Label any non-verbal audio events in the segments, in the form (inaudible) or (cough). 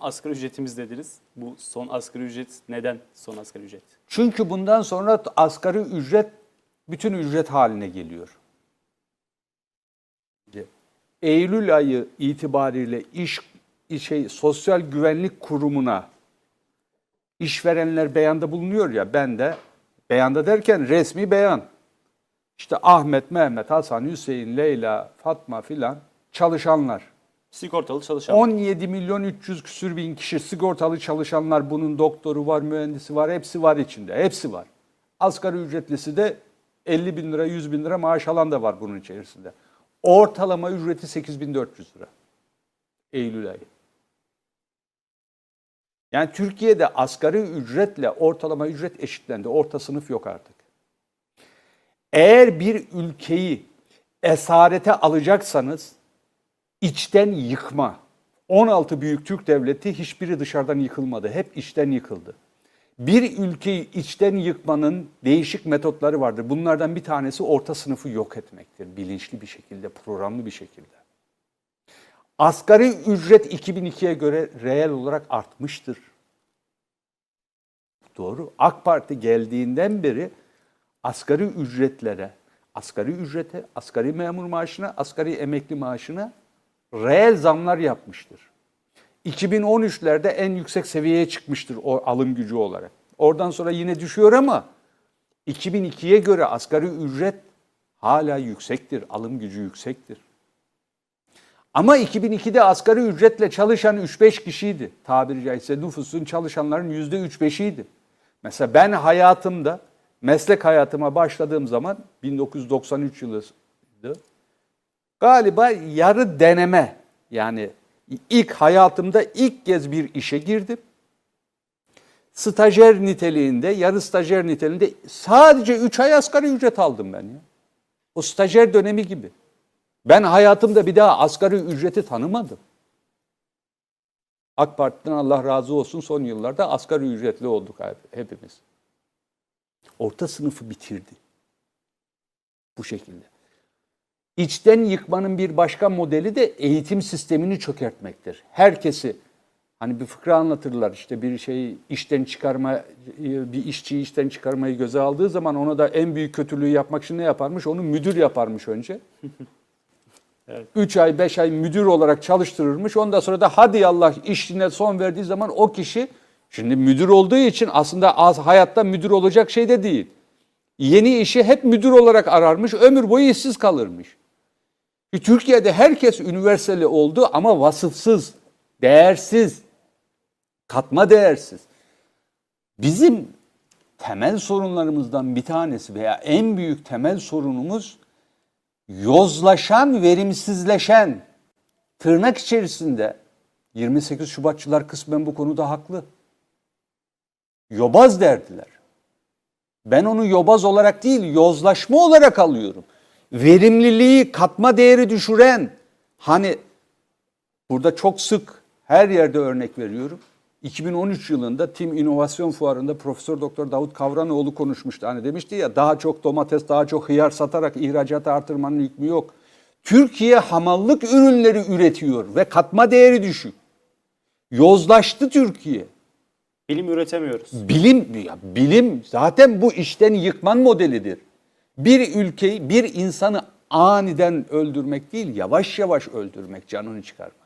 asgari ücretimiz dediniz. Bu son asgari ücret neden son asgari ücret? Çünkü bundan sonra asgari ücret bütün ücret haline geliyor. Eylül ayı itibariyle iş şey Sosyal Güvenlik Kurumu'na işverenler beyanda bulunuyor ya ben de beyanda derken resmi beyan. İşte Ahmet, Mehmet, Hasan, Hüseyin, Leyla, Fatma filan çalışanlar. Sigortalı çalışan. 17 milyon 300 küsür bin kişi sigortalı çalışanlar bunun doktoru var, mühendisi var, hepsi var içinde. Hepsi var. Asgari ücretlisi de 50 bin lira, 100 bin lira maaş alan da var bunun içerisinde. Ortalama ücreti 8400 lira. Eylül ayı. Yani Türkiye'de asgari ücretle ortalama ücret eşitlendi. Orta sınıf yok artık. Eğer bir ülkeyi esarete alacaksanız içten yıkma. 16 büyük Türk devleti hiçbiri dışarıdan yıkılmadı. Hep içten yıkıldı. Bir ülkeyi içten yıkmanın değişik metotları vardır. Bunlardan bir tanesi orta sınıfı yok etmektir. Bilinçli bir şekilde, programlı bir şekilde. Asgari ücret 2002'ye göre reel olarak artmıştır. Doğru. AK Parti geldiğinden beri asgari ücretlere, asgari ücrete, asgari memur maaşına, asgari emekli maaşına reel zamlar yapmıştır. 2013'lerde en yüksek seviyeye çıkmıştır o alım gücü olarak. Oradan sonra yine düşüyor ama 2002'ye göre asgari ücret hala yüksektir, alım gücü yüksektir. Ama 2002'de asgari ücretle çalışan 3-5 kişiydi. Tabiri caizse nüfusun çalışanların %3-5'iydi. Mesela ben hayatımda, meslek hayatıma başladığım zaman 1993 yılıydı. Galiba yarı deneme yani ilk hayatımda ilk kez bir işe girdim. Stajyer niteliğinde, yarı stajyer niteliğinde sadece 3 ay asgari ücret aldım ben ya. O stajyer dönemi gibi. Ben hayatımda bir daha asgari ücreti tanımadım. AK Parti'den Allah razı olsun son yıllarda asgari ücretli olduk hepimiz. Orta sınıfı bitirdi. Bu şekilde. İçten yıkmanın bir başka modeli de eğitim sistemini çökertmektir. Herkesi hani bir fıkra anlatırlar işte bir şeyi işten çıkarma bir işçiyi işten çıkarmayı göze aldığı zaman ona da en büyük kötülüğü yapmak için ne yaparmış? Onu müdür yaparmış önce. (laughs) 3 ay 5 ay müdür olarak çalıştırırmış. Ondan sonra da hadi Allah işine son verdiği zaman o kişi şimdi müdür olduğu için aslında az hayatta müdür olacak şey de değil. Yeni işi hep müdür olarak ararmış. Ömür boyu işsiz kalırmış. E, Türkiye'de herkes üniversiteli oldu ama vasıfsız, değersiz, katma değersiz. Bizim temel sorunlarımızdan bir tanesi veya en büyük temel sorunumuz yozlaşan, verimsizleşen tırnak içerisinde 28 Şubatçılar kısmen bu konuda haklı. Yobaz derdiler. Ben onu yobaz olarak değil, yozlaşma olarak alıyorum. Verimliliği, katma değeri düşüren, hani burada çok sık her yerde örnek veriyorum. 2013 yılında Tim İnovasyon Fuarı'nda Profesör Doktor Davut Kavranoğlu konuşmuştu. Hani demişti ya daha çok domates, daha çok hıyar satarak ihracatı artırmanın hükmü yok. Türkiye hamallık ürünleri üretiyor ve katma değeri düşük. Yozlaştı Türkiye. Bilim üretemiyoruz. Bilim ya bilim zaten bu işten yıkman modelidir. Bir ülkeyi, bir insanı aniden öldürmek değil, yavaş yavaş öldürmek, canını çıkarmak.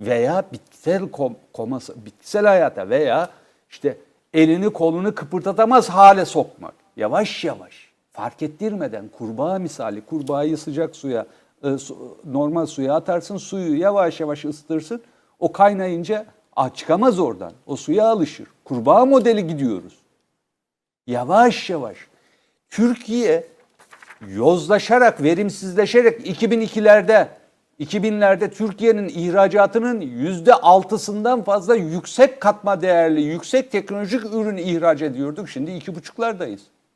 Veya bitkisel kom, koması, bitkisel hayata veya işte elini kolunu kıpırdatamaz hale sokmak. Yavaş yavaş, fark ettirmeden kurbağa misali, kurbağayı sıcak suya, e, su- normal suya atarsın, suyu yavaş yavaş ısıtırsın. O kaynayınca ah, çıkamaz oradan. O suya alışır. Kurbağa modeli gidiyoruz. Yavaş yavaş. Türkiye yozlaşarak, verimsizleşerek 2002'lerde, 2000'lerde Türkiye'nin ihracatının yüzde altısından fazla yüksek katma değerli, yüksek teknolojik ürün ihraç ediyorduk. Şimdi iki buçuklardayız.